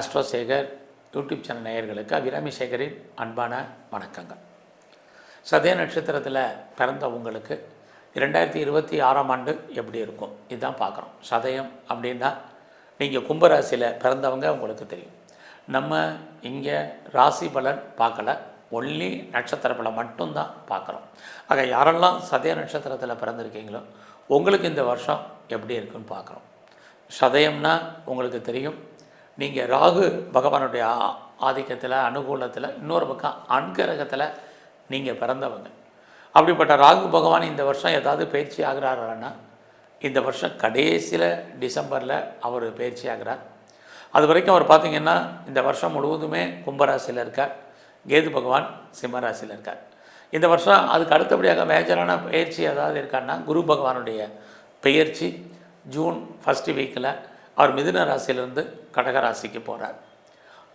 ஆஸ்ட்ரோசேகர் YouTube channel நேயர்களுக்கு அபிராமி சேகரின் அன்பான வணக்கங்கள். சதய நட்சத்திரத்தில் பிறந்த உங்களுக்கு இரண்டாயிரத்தி இருபத்தி ஆறாம் ஆண்டு எப்படி இருக்கும்? இதுதான் பார்க்குறோம் சதயம் அப்படின்னா நீங்கள் கும்பராசியில் பிறந்தவங்க உங்களுக்கு தெரியும். நம்ம இங்கே ராசி பலன் பார்க்கல. ஒன்லி நட்சத்திர பலன் மட்டும்தான் பார்க்குறோம். ஆக யாரெல்லாம் சதய நட்சத்திரத்தில் பிறந்திருக்கீங்களோ உங்களுக்கு இந்த வருஷம் எப்படி இருக்குன்னு பார்க்குறோம். சதயம்னா உங்களுக்கு தெரியும். நீங்கள் ராகு பகவானுடைய ஆதிக்கத்தில் அனுகூலத்தில் இன்னொரு பக்கம் அன்கிரகத்தில் நீங்கள் பிறந்தவங்க. அப்படிப்பட்ட ராகு பகவான் இந்த வருஷம் ஏதாவது பயிற்சி ஆகிறாருன்னா இந்த வருஷம் கடைசியில் டிசம்பரில் அவர் பயிற்சி ஆகிறார். அது வரைக்கும் அவர் பார்த்திங்கன்னா இந்த வருஷம் முழுவதுமே கும்பராசியில் இருக்கார். கேது பகவான் சிம்மராசியில் இருக்கார். இந்த வருஷம் அதுக்கு அடுத்தபடியாக மேஜரான பயிற்சி ஏதாவது இருக்கான்னா குரு பகவானுடைய பெயர்ச்சி ஜூன் ஃபஸ்ட்டு வீக்கில் அவர் மிதுன ராசியிலிருந்து கடக ராசிக்கு போகிறார்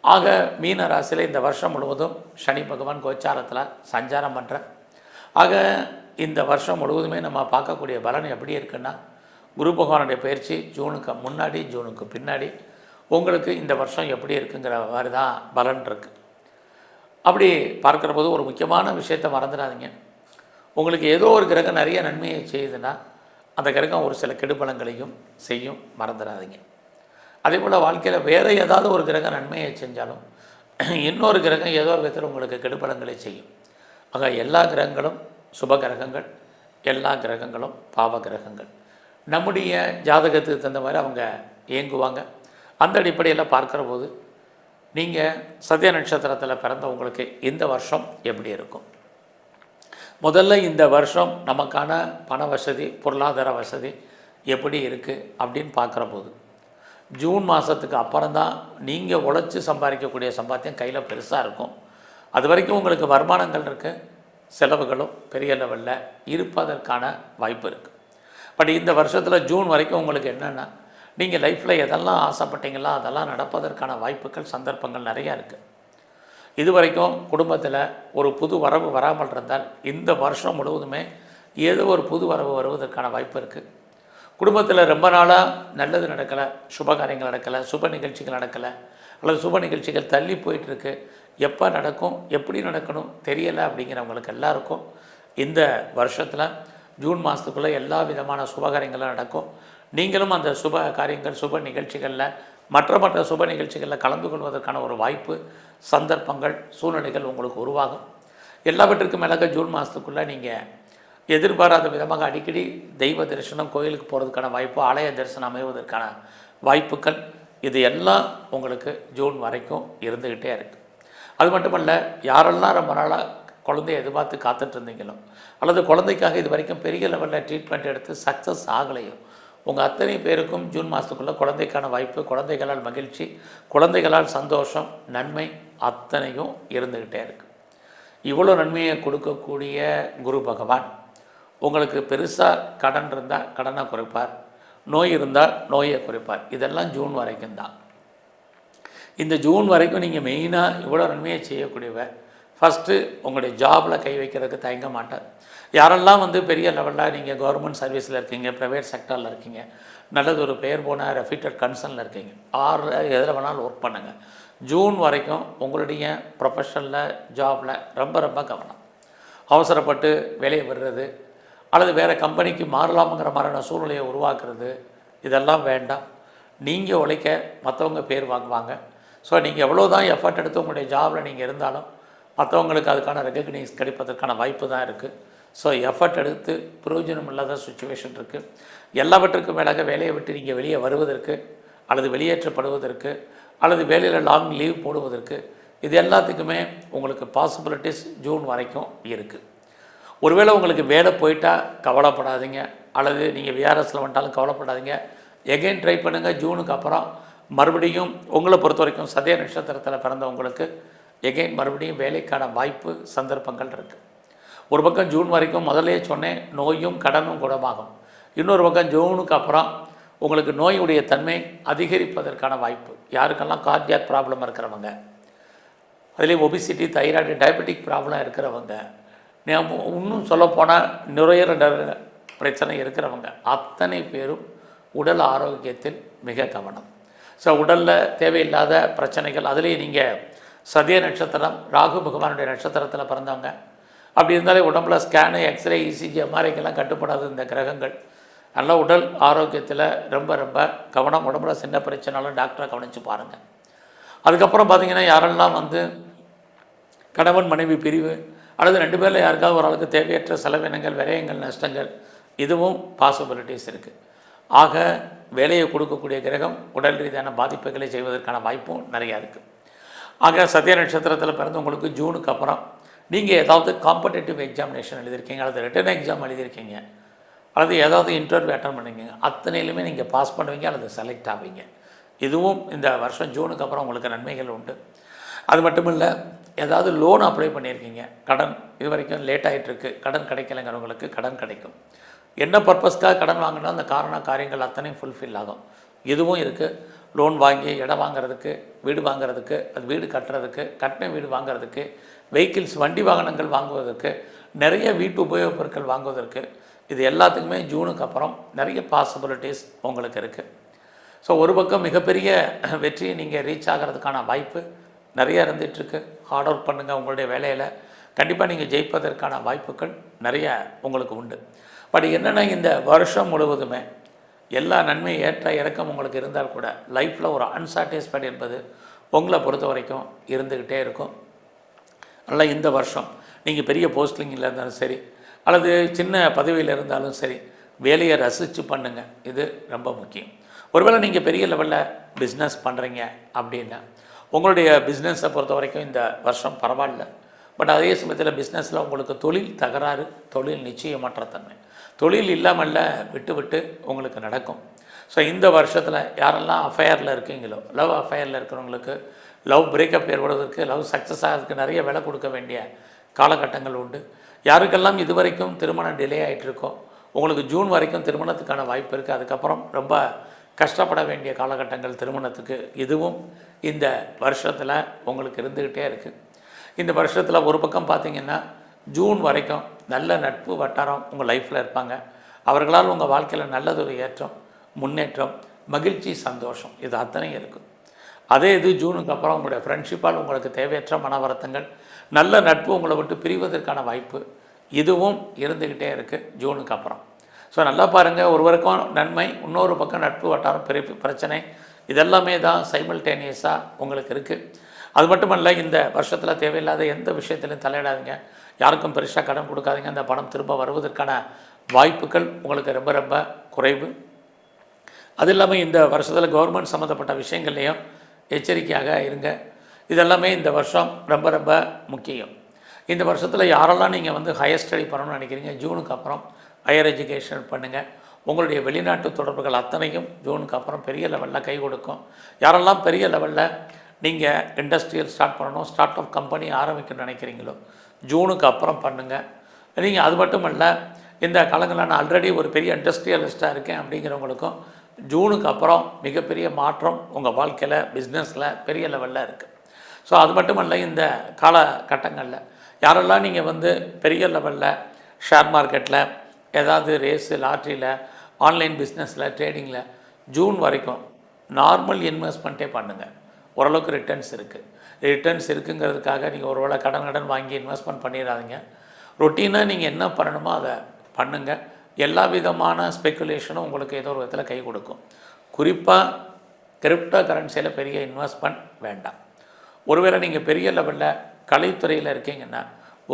ஆக மீன ராசியில் இந்த வருஷம் முழுவதும் சனி பகவான் கோச்சாரத்தில் சஞ்சாரம் பண்ணுற ஆக இந்த வருஷம் முழுவதுமே நம்ம பார்க்கக்கூடிய பலன் எப்படி இருக்குன்னா குரு பகவானுடைய பயிற்சி ஜூனுக்கு முன்னாடி ஜூனுக்கு பின்னாடி உங்களுக்கு இந்த வருஷம் எப்படி இருக்குங்கிற மாதிரி தான் பலன் இருக்குது அப்படி பார்க்குற போது ஒரு முக்கியமான விஷயத்தை மறந்துடாதீங்க. உங்களுக்கு ஏதோ ஒரு கிரகம் நிறைய நன்மையை செய்யுதுன்னா அந்த கிரகம் ஒரு சில கெடுபலங்களையும் செய்யும். மறந்துடாதீங்க. அதே போல் வாழ்க்கையில் வேறு ஏதாவது ஒரு கிரகம் நன்மையை செஞ்சாலும் இன்னொரு கிரகம் ஏதோ ஒரு விதத்தில் உங்களுக்கு கெடுபலங்களை செய்யும். ஆக எல்லா கிரகங்களும் சுப கிரகங்கள் எல்லா கிரகங்களும் பாவ கிரகங்கள். நம்முடைய ஜாதகத்துக்கு தகுந்த மாதிரி அவங்க இயங்குவாங்க. அந்த அடிப்படையில் பார்க்குற போது நீங்கள் சத்ய நட்சத்திரத்தில் பிறந்தவங்களுக்கு இந்த வருஷம் எப்படி இருக்கும்? முதல்ல இந்த வருஷம் நமக்கான பண வசதி பொருளாதார வசதி எப்படி இருக்குது அப்படின்னு பார்க்குற போது ஜூன் மாதத்துக்கு அப்புறம் தான் நீங்கள் உழைச்சி சம்பாதிக்கக்கூடிய சம்பாத்தியம் கையில் பெருசாக இருக்கும். அது வரைக்கும் உங்களுக்கு வருமானங்கள் இருக்குது செலவுகளும் பெரிய லெவலில் இருப்பதற்கான வாய்ப்பு இருக்குது பட் இந்த வருஷத்தில் ஜூன் வரைக்கும் உங்களுக்கு என்னென்னா நீங்கள் லைஃப்பில் எதெல்லாம் ஆசைப்பட்டீங்களோ அதெல்லாம் நடப்பதற்கான வாய்ப்புகள் சந்தர்ப்பங்கள் நிறையா இருக்குது இது வரைக்கும் குடும்பத்தில் ஒரு புது வரவு வராமல் இருந்தால் இந்த வருஷம் முழுவதுமே ஏதோ ஒரு புது வரவு வருவதற்கான வாய்ப்பு இருக்குது குடும்பத்தில் ரொம்ப நாளாக நல்லது நடக்கலை சுப காரியங்கள் நடக்கலை சுப நிகழ்ச்சிகள் நடக்கலை அல்லது சுப நிகழ்ச்சிகள் தள்ளி போயிட்டுருக்கு. எப்போ நடக்கும் எப்படி நடக்கணும் தெரியலை அப்படிங்கிறவங்களுக்கு எல்லாருக்கும் இந்த வருஷத்தில் ஜூன் மாதத்துக்குள்ளே எல்லா விதமான சுபகாரியங்களும் நடக்கும். நீங்களும் அந்த சுப காரியங்கள் சுப நிகழ்ச்சிகளில் மற்ற மற்ற சுப நிகழ்ச்சிகளில் கலந்து கொள்வதற்கான ஒரு வாய்ப்பு சந்தர்ப்பங்கள் சூழ்நிலைகள் உங்களுக்கு உருவாகும். எல்லாவற்றுக்கும் மேலாக ஜூன் மாதத்துக்குள்ளே நீங்கள் எதிர்பாராத விதமாக அடிக்கடி தெய்வ தரிசனம் கோயிலுக்கு போகிறதுக்கான வாய்ப்பு ஆலய தரிசனம் அமைவதற்கான வாய்ப்புகள் இது எல்லாம் உங்களுக்கு ஜூன் வரைக்கும் இருந்துக்கிட்டே இருக்குது அது மட்டுமல்ல யாரெல்லாம் ரொம்ப நாளாக குழந்தைய எதிர்பார்த்து காத்துட்ருந்தீங்களோ அல்லது குழந்தைக்காக இது வரைக்கும் பெரிய லெவலில் ட்ரீட்மெண்ட் எடுத்து சக்ஸஸ் ஆகலையோ உங்கள் அத்தனை பேருக்கும் ஜூன் மாதத்துக்குள்ளே குழந்தைக்கான வாய்ப்பு குழந்தைகளால் மகிழ்ச்சி குழந்தைகளால் சந்தோஷம் நன்மை அத்தனையும் இருந்துக்கிட்டே இருக்குது இவ்வளோ நன்மையை கொடுக்கக்கூடிய குரு பகவான் உங்களுக்கு பெருசாக கடன் இருந்தால் கடனை குறைப்பார். நோய் இருந்தால் நோயை குறைப்பார். இதெல்லாம் ஜூன் வரைக்கும் தான். இந்த ஜூன் வரைக்கும் நீங்கள் மெயினாக இவ்வளோ நன்மையை செய்யக்கூடியவர். ஃபஸ்ட்டு உங்களுடைய ஜாபில் கை வைக்கிறதுக்கு தயங்க மாட்டார். யாரெல்லாம் வந்து பெரிய லெவலில் நீங்கள் கவர்மெண்ட் சர்வீஸில் இருக்கீங்க ப்ரைவேட் செக்டரில் இருக்கீங்க நல்லது ஒரு பெயர் போன ரெஃபிட்டட் கன்சர்னில் இருக்கீங்க ஆறு எதில் வேணாலும் ஒர்க் பண்ணுங்கள் ஜூன் வரைக்கும் உங்களுடைய ப்ரொஃபஷனில் ஜாபில் ரொம்ப ரொம்ப கவனம். அவசரப்பட்டு வேலையை விடுறது அல்லது வேறு கம்பெனிக்கு மாறலாமுங்கிற மாதிரியான சூழ்நிலையை உருவாக்குறது இதெல்லாம் வேண்டாம். நீங்கள் உழைக்க மற்றவங்க பேர் வாங்குவாங்க. ஸோ நீங்கள் எவ்வளோ தான் எஃபர்ட் எடுத்து உங்களுடைய ஜாபில் நீங்கள் இருந்தாலும் மற்றவங்களுக்கு அதுக்கான ரெகக்னைஸ் கிடைப்பதற்கான வாய்ப்பு தான் இருக்குது ஸோ எஃபர்ட் எடுத்து பிரயோஜனம் இல்லாத சுச்சுவேஷன் இருக்குது எல்லாவற்றுக்கும் மேலாக வேலையை விட்டு நீங்கள் வெளியே வருவதற்கு அல்லது வெளியேற்றப்படுவதற்கு அல்லது வேலையில் லாங் லீவ் போடுவதற்கு இது எல்லாத்துக்குமே உங்களுக்கு பாசிபிலிட்டிஸ் ஜூன் வரைக்கும் இருக்குது ஒருவேளை உங்களுக்கு வேலை போயிட்டால் கவலைப்படாதீங்க அல்லது நீங்கள் விஆர்எஸில் வந்துட்டாலும் கவலைப்படாதீங்க. எகைன் ட்ரை பண்ணுங்கள் ஜூனுக்கு அப்புறம் மறுபடியும் உங்களை பொறுத்த வரைக்கும் சதய நட்சத்திரத்தில் பிறந்தவங்களுக்கு எகைன் மறுபடியும் வேலைக்கான வாய்ப்பு சந்தர்ப்பங்கள் இருக்குது ஒரு பக்கம் ஜூன் வரைக்கும் முதலே சொன்னேன் நோயும் கடனும் குணமாகும். இன்னொரு பக்கம் ஜூனுக்கு அப்புறம் உங்களுக்கு நோயுடைய தன்மை அதிகரிப்பதற்கான வாய்ப்பு. யாருக்கெல்லாம் கார்டியாக் ப்ராப்ளம் இருக்கிறவங்க அதிலே ஒபிசிட்டி தைராய்டு டயபெட்டிக் ப்ராப்ளம் இருக்கிறவங்க இன்னும் சொல்லப்போனால் நுரையீரல் பிரச்சனை இருக்கிறவங்க. அத்தனை பேரும் உடல் ஆரோக்கியத்தில் மிக கவனம். ஸோ உடலில் தேவையில்லாத பிரச்சனைகள் அதுலேயே நீங்கள் சதிய நட்சத்திரம் ராகு பகவானுடைய நட்சத்திரத்தில் பிறந்தவங்க. அப்படி இருந்தாலே உடம்புல ஸ்கேனு எக்ஸ்ரே இசிஜி எம்ஆர்ஐக்கெல்லாம் கட்டுப்படாது இந்த கிரகங்கள். நல்ல உடல் ஆரோக்கியத்தில் ரொம்ப ரொம்ப கவனம். உடம்புல சின்ன பிரச்சனாலும் டாக்டரை கவனித்து பாருங்கள் அதுக்கப்புறம் பார்த்திங்கன்னா யாரெல்லாம் வந்து கணவன் மனைவி பிரிவு அல்லது ரெண்டு பேரில் யாருக்காவது ஒரு ஆளுக்கு தேவையற்ற செலவினங்கள் விரயங்கள் நஷ்டங்கள் இதுவும் பாசிபிலிட்டிஸ் இருக்குது ஆக வேலையை கொடுக்கக்கூடிய கிரகம் உடல் ரீதியான பாதிப்புகளை செய்வதற்கான வாய்ப்பும் நிறையா இருக்குது ஆக சத்ய நட்சத்திரத்தில் பிறந்தவங்களுக்கு ஜூனுக்கு அப்புறம் நீங்கள் ஏதாவது காம்படேட்டிவ் எக்ஸாமினேஷன் எழுதியிருக்கீங்க அல்லது ரிட்டன் எக்ஸாம் எழுதியிருக்கீங்க அல்லது ஏதாவது இன்டர்வியூ அட்டன் பண்ணுவீங்க அத்தனையிலுமே நீங்கள் பாஸ் பண்ணுவீங்க அல்லது செலக்ட் ஆவீங்க. இதுவும் இந்த வருஷம் ஜூனுக்கு அப்புறம் உங்களுக்கு நன்மைகள் உண்டு. அது மட்டும் இல்லை ஏதாவது லோன் அப்ளை பண்ணியிருக்கீங்க. கடன் இது வரைக்கும் லேட் ஆகிட்டுருக்கு கடன் கிடைக்கலைங்கிறவங்களுக்கு கடன் கிடைக்கும். என்ன பர்பஸ்க்காக கடன் வாங்கினா அந்த காரண காரியங்கள் அத்தனையும் ஃபுல்ஃபில் ஆகும். இதுவும் இருக்குது லோன் வாங்கி இடம் வாங்குறதுக்கு வீடு வாங்குறதுக்கு அது வீடு கட்டுறதுக்கு கட்டின வீடு வாங்குறதுக்கு வெஹிக்கிள்ஸ் வண்டி வாகனங்கள் வாங்குவதற்கு நிறைய வீட்டு உபயோகப் பொருட்கள் வாங்குவதற்கு இது எல்லாத்துக்குமே ஜூனுக்கு அப்புறம் நிறைய பாசிபிலிட்டிஸ் உங்களுக்கு இருக்குது ஸோ ஒரு பக்கம் மிகப்பெரிய வெற்றியை நீங்கள் ரீச் ஆகிறதுக்கான வாய்ப்பு நிறைய இருந்துகிட்ருக்கு. ஹார்ட் ஒர்க் பண்ணுங்கள் உங்களுடைய வேலையில். கண்டிப்பாக நீங்கள் ஜெயிப்பதற்கான வாய்ப்புகள் நிறைய உங்களுக்கு உண்டு. பட் என்னென்னா இந்த வருஷம் முழுவதுமே எல்லா நன்மை ஏற்ற இறக்கம் உங்களுக்கு இருந்தால் கூட லைஃப்பில் ஒரு அன்சாட்டிஸ்ஃபைடு என்பது உங்களை பொறுத்த வரைக்கும் இருந்துக்கிட்டே இருக்கும். அதனால் இந்த வருஷம் நீங்கள் பெரிய போஸ்டிங்கில் இருந்தாலும் சரி அல்லது சின்ன பதவியில் இருந்தாலும் சரி வேலையை ரசித்து பண்ணுங்கள் இது ரொம்ப முக்கியம். ஒருவேளை நீங்கள் பெரிய லெவலில் பிஸ்னஸ் பண்ணுறீங்க அப்படின்னா உங்களுடைய பிஸ்னஸை பொறுத்த வரைக்கும் இந்த வருஷம் பரவாயில்ல. பட் அதே சமயத்தில் பிஸ்னஸில் உங்களுக்கு தொழில் தகராறு தொழில் நிச்சயமற்ற தன்மை. தொழில் இல்லாமல்ல விட்டு விட்டு உங்களுக்கு நடக்கும். ஸோ இந்த வருஷத்தில் யாரெல்லாம் அஃபையரில் இருக்கீங்களோ லவ் அஃபையரில் இருக்கிறவங்களுக்கு லவ் பிரேக்கப் ஏற்படுவதற்கு லவ் சக்ஸஸ் ஆகிறதுக்கு நிறைய விலை கொடுக்க வேண்டிய காலகட்டங்கள் உண்டு. யாருக்கெல்லாம் இது வரைக்கும் திருமணம் டிலே ஆகிட்டு இருக்கோ உங்களுக்கு ஜூன் வரைக்கும் திருமணத்துக்கான வாய்ப்பு இருக்குது அதுக்கப்புறம் ரொம்ப கஷ்டப்பட வேண்டிய காலகட்டங்கள் திருமணத்துக்கு இதுவும் இந்த வருஷத்தில் உங்களுக்கு இருந்துக்கிட்டே இருக்குது இந்த வருஷத்தில் ஒரு பக்கம் பார்த்தீங்கன்னா ஜூன் வரைக்கும் நல்ல நட்பு வட்டாரம் உங்கள் லைஃப்பில் இருப்பாங்க. அவர்களால் உங்கள் வாழ்க்கையில் நல்லதொரு ஏற்றம் முன்னேற்றம் மகிழ்ச்சி சந்தோஷம் இது அத்தனையும் இருக்கும் அதே இது ஜூனுக்கு அப்புறம் உங்களுடைய ஃப்ரெண்ட்ஷிப்பால் உங்களுக்கு தேவையற்ற மன வருத்தங்கள் நல்ல நட்பு உங்களை விட்டு பிரிவதற்கான வாய்ப்பு இதுவும் இருந்துக்கிட்டே இருக்குது ஜூனுக்கு அப்புறம். ஸோ நல்லா பாருங்கள் ஒருவருக்கும் நன்மை இன்னொரு பக்கம் நட்பு வட்டாரம் பெரிய பிரச்சனை இதெல்லாமே தான் சைமல்டேனியஸாக உங்களுக்கு இருக்குது அது மட்டுமல்ல இந்த வருஷத்தில் தேவையில்லாத எந்த விஷயத்திலையும் தலையிடாதீங்க. யாருக்கும் பெருசாக கடன் கொடுக்காதீங்க. அந்த பணம் திரும்ப வருவதற்கான வாய்ப்புகள் உங்களுக்கு ரொம்ப ரொம்ப குறைவு. அது இல்லாமல் இந்த வருஷத்தில் கவர்மெண்ட் சம்மந்தப்பட்ட விஷயங்கள்லையும் எச்சரிக்கையாக இருங்க. இதெல்லாமே இந்த வருஷம் ரொம்ப ரொம்ப முக்கியம். இந்த வருஷத்தில் யாரெல்லாம் நீங்கள் வந்து ஹையர் ஸ்டடி பண்ணணும்னு நினைக்கிறீங்க? ஜூனுக்கு அப்புறம். ஹையர் எஜுகேஷன் பண்ணுங்கள் உங்களுடைய வெளிநாட்டு தொடர்புகள் அத்தனையும் ஜூனுக்கு அப்புறம் பெரிய லெவலில் கை கொடுக்கும். யாரெல்லாம் பெரிய லெவலில் நீங்கள் இண்டஸ்ட்ரியல் ஸ்டார்ட் பண்ணணும் ஸ்டார்ட் அப் கம்பெனி ஆரம்பிக்கணும்னு நினைக்கிறீங்களோ ஜூனுக்கு அப்புறம் பண்ணுங்கள் நீங்கள் அது மட்டும் இல்லை இந்த காலங்களில் நான் ஆல்ரெடி ஒரு பெரிய இண்டஸ்ட்ரியலிஸ்ட்டாக இருக்கேன் அப்படிங்கிறவங்களுக்கும் ஜூனுக்கு அப்புறம் மிகப்பெரிய மாற்றம் உங்கள் வாழ்க்கையில் பிஸ்னஸில் பெரிய லெவலில் இருக்குது ஸோ அது மட்டுமல்ல இந்த காலகட்டங்களில் யாரெல்லாம் நீங்கள் வந்து பெரிய லெவலில் ஷேர் மார்க்கெட்டில் ஏதாவது ரேஸு லாட்ரியில் ஆன்லைன் பிஸ்னஸில் ட்ரேடிங்கில் ஜூன் வரைக்கும் நார்மல் இன்வெஸ்ட்மெண்ட்டே பண்ணுங்கள் ஓரளவுக்கு ரிட்டர்ன்ஸ் இருக்குது ரிட்டர்ன்ஸ் இருக்குங்கிறதுக்காக நீங்கள் ஒரு வேளை கடன் கடன் வாங்கி இன்வெஸ்ட்மெண்ட் பண்ணிடாதீங்க. ரொட்டீனாக நீங்கள் என்ன பண்ணணுமோ அதை பண்ணுங்கள் எல்லா விதமான ஸ்பெக்குலேஷனும் உங்களுக்கு ஏதோ ஒரு விதத்தில் கை கொடுக்கும். குறிப்பாக கிரிப்டோ கரன்சியில் பெரிய இன்வெஸ்ட்மெண்ட் வேண்டாம். ஒருவேளை நீங்கள் பெரிய லெவலில் கலைத்துறையில் இருக்கீங்கன்னா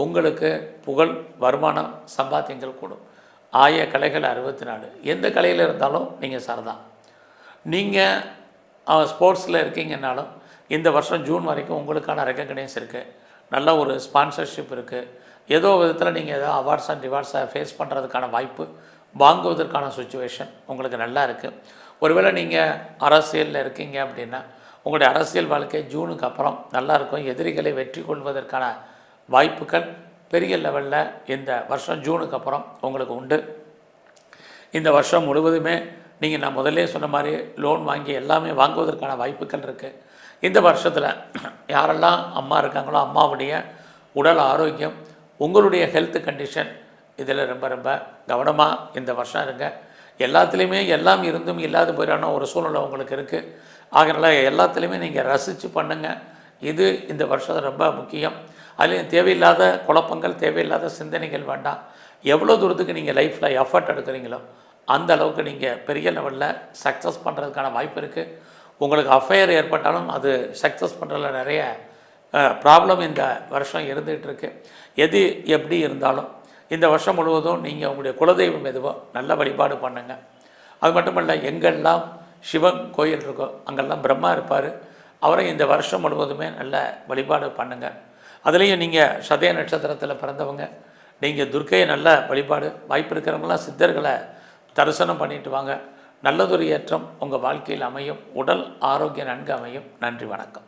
உங்களுக்கு புகழ் வருமானம் சம்பாத்தியங்கள் கூடும். ஆய கலைகள் அறுபத்தி நாலு எந்த கலையில் இருந்தாலும் நீங்கள் சரதான். நீங்கள் ஸ்போர்ட்ஸில் இருக்கீங்கன்னாலும் இந்த வருஷம் ஜூன் வரைக்கும் உங்களுக்கான ரெக்கக்னைஸ் இருக்குது நல்ல ஒரு ஸ்பான்சர்ஷிப் இருக்குது ஏதோ விதத்தில் நீங்கள் ஏதோ அவார்ட்ஸ் அண்ட் ரிவார்ட்ஸை ஃபேஸ் பண்ணுறதுக்கான வாய்ப்பு வாங்குவதற்கான சுச்சுவேஷன் உங்களுக்கு நல்லா இருக்குது ஒருவேளை நீங்கள் அரசியலில் இருக்கீங்க அப்படின்னா உங்களுடைய அரசியல் வாழ்க்கை ஜூனுக்கு அப்புறம் நல்லாயிருக்கும் எதிரிகளை வெற்றி கொள்வதற்கான வாய்ப்புகள் பெரிய லெவலில் இந்த வருஷம் ஜூனுக்கு அப்புறம் உங்களுக்கு உண்டு. இந்த வருஷம் முழுவதுமே நீங்கள் நான் முதல்ல சொன்ன மாதிரி லோன் வாங்கி எல்லாமே வாங்குவதற்கான வாய்ப்புகள் இருக்குது இந்த வருஷத்தில் யாரெல்லாம் அம்மா இருக்காங்களோ அம்மாவுடைய உடல் ஆரோக்கியம் உங்களுடைய ஹெல்த் கண்டிஷன் இதில் ரொம்ப ரொம்ப கவனமாக இந்த வருஷம் இருங்க. எல்லாத்துலேயுமே எல்லாம் இருந்தும் இல்லாத போயிடான ஒரு சூழ்நிலை உங்களுக்கு இருக்குது ஆகையினால எல்லாத்துலேயுமே நீங்கள் ரசித்து பண்ணுங்கள் இது இந்த வருஷம் ரொம்ப முக்கியம். அதுலேயும் தேவையில்லாத குழப்பங்கள் தேவையில்லாத சிந்தனைகள் வேண்டாம். எவ்வளோ தூரத்துக்கு நீங்கள் லைஃப்பில் எஃபர்ட் எடுக்கிறீங்களோ அந்த அளவுக்கு நீங்கள் பெரிய லெவலில் சக்ஸஸ் பண்ணுறதுக்கான வாய்ப்பு இருக்குது உங்களுக்கு அஃபையர் ஏற்பட்டாலும் அது சக்ஸஸ் பண்ணுறதுல நிறைய ப்ராப்ளம் இந்த வருஷம் இருந்துகிட்டு இருக்கு. எது எப்படி இருந்தாலும் இந்த வருஷம் முழுவதும் நீங்கள் உங்களுடைய குலதெய்வம் எதுவோ நல்ல வழிபாடு பண்ணுங்கள் அது மட்டுமல்ல எங்கெல்லாம் சிவன் கோயில் இருக்கோ அங்கெல்லாம் பிரம்மா இருப்பார் அவரை இந்த வருஷம் முழுவதுமே நல்ல வழிபாடு பண்ணுங்கள் அதுலேயும் நீங்கள் சதய நட்சத்திரத்தில் பிறந்தவங்க நீங்கள் துர்க்கையை நல்ல வழிபாடு வாய்ப்பு இருக்கிறவங்களாம் சித்தர்களை தரிசனம் பண்ணிட்டு வாங்க. நல்லதொரு ஏற்றம் உங்கள் வாழ்க்கையில் அமையும். உடல் ஆரோக்கியம் நன்கு அமையும். நன்றி வணக்கம்.